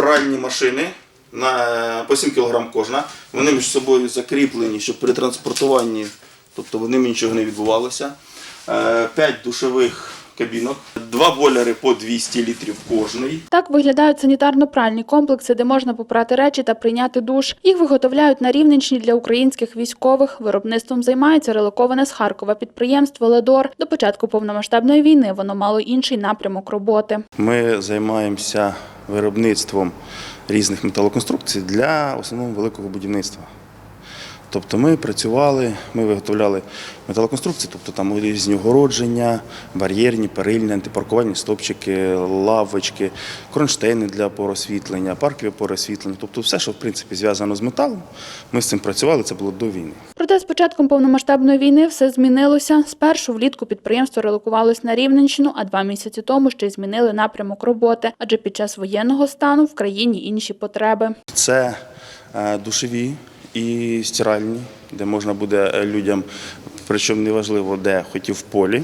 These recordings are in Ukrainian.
пральні машини на по 7 кг кожна. Вони між собою закріплені, щоб при транспортуванні, тобто вони нічого не відбувалося. 5 душових кабінок, два бойлери по 200 літрів кожний. Так виглядають санітарно-пральні комплекси, де можна попрати речі та прийняти душ. Їх виготовляють на Рівненщині для українських військових. Виробництвом займається релоковане з Харкова підприємство Ледор. До початку повномасштабної війни воно мало інший напрямок роботи. Ми займаємося виробництвом різних металоконструкцій для основного великого будівництва. Тобто ми працювали, ми виготовляли металоконструкції, тобто там різні огородження, бар'єрні, перильні, антипаркувальні стопчики, лавочки, кронштейни для поросвітлення, паркові поросвітлення. Тобто все, що в принципі зв'язано з металом, ми з цим працювали, це було до війни. Проте з початком повномасштабної війни все змінилося. Спершу влітку підприємство релокувалось на Рівненщину, а два місяці тому ще й змінили напрямок роботи, адже під час воєнного стану в країні інші потреби. Це е, душові і стиральні, де можна буде е, людям, причому неважливо де, хотів в полі,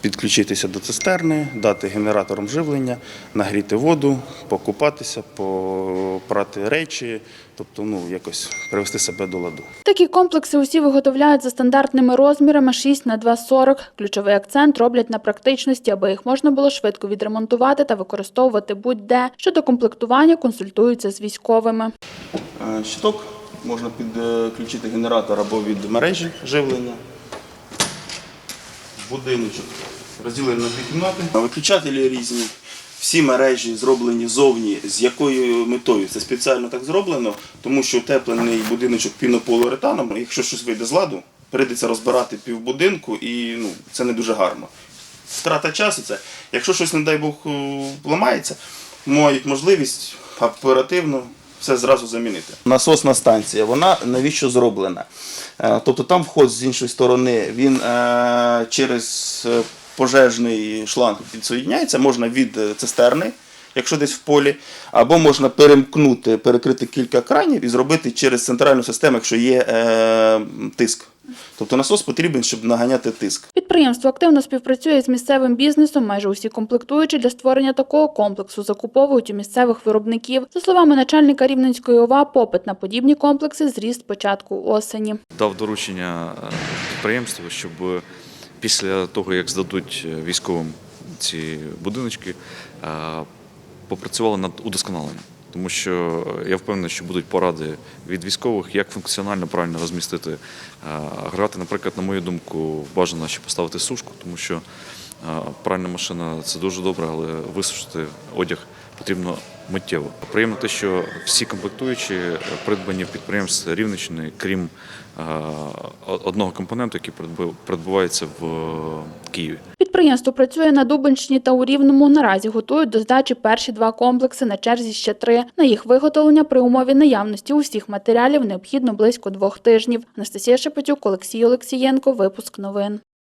підключитися до цистерни, дати генераторам живлення, нагріти воду, покупатися, попрати речі, тобто ну, якось привести себе до ладу. Такі комплекси усі виготовляють за стандартними розмірами 6 на 2,40. Ключовий акцент роблять на практичності, аби їх можна було швидко відремонтувати та використовувати будь-де. Щодо комплектування консультуються з військовими. Е, Щиток можна підключити генератор або від мережі живлення. Будиночок розділений на дві кімнати. Виключателі різні. Всі мережі зроблені зовні. З якою метою? Це спеціально так зроблено, тому що утеплений будиночок пінополуретаном, якщо щось вийде з ладу, прийдеться розбирати півбудинку і ну, це не дуже гарно. Втрата часу це. Якщо щось, не дай Бог, е, ламається, мають можливість оперативно все зразу замінити. Насосна станція, вона навіщо зроблена? Е, Тобто там вход з іншої сторони, він е, через е, пожежний шланг підсоєдняється, можна від цистерни, якщо десь в полі, або можна перемкнути, перекрити кілька кранів і зробити через центральну систему, якщо є тиск. Тобто насос потрібен, щоб наганяти тиск. Підприємство активно співпрацює з місцевим бізнесом. Майже усі комплектуючі для створення такого комплексу закуповують у місцевих виробників. За словами начальника Рівненської ОВА, попит на подібні комплекси зріс з початку осені. дав доручення е, підприємству, щоб після того, як здадуть е, військовим ці будиночки, е, попрацювали над удосконаленням. Тому що я впевнений, що будуть поради від військових, як функціонально правильно розмістити грати. агрегати. Наприклад, на мою думку, бажано ще поставити сушку, тому що е, пральна машина це дуже добре, але висушити одяг потрібно миттєво. Приємно те, що всі комплектуючі придбані в підприємстві Рівненщини, крім одного компоненту, який придбувається в е, Києві. Підприємство працює на Дубенщині та у Рівному. Наразі готують до здачі перші два комплекси, на черзі ще три. На їх виготовлення при умові наявності усіх матеріалів необхідно близько двох тижнів. Анастасія Шепетюк, Олексій Олексієнко. Випуск новин.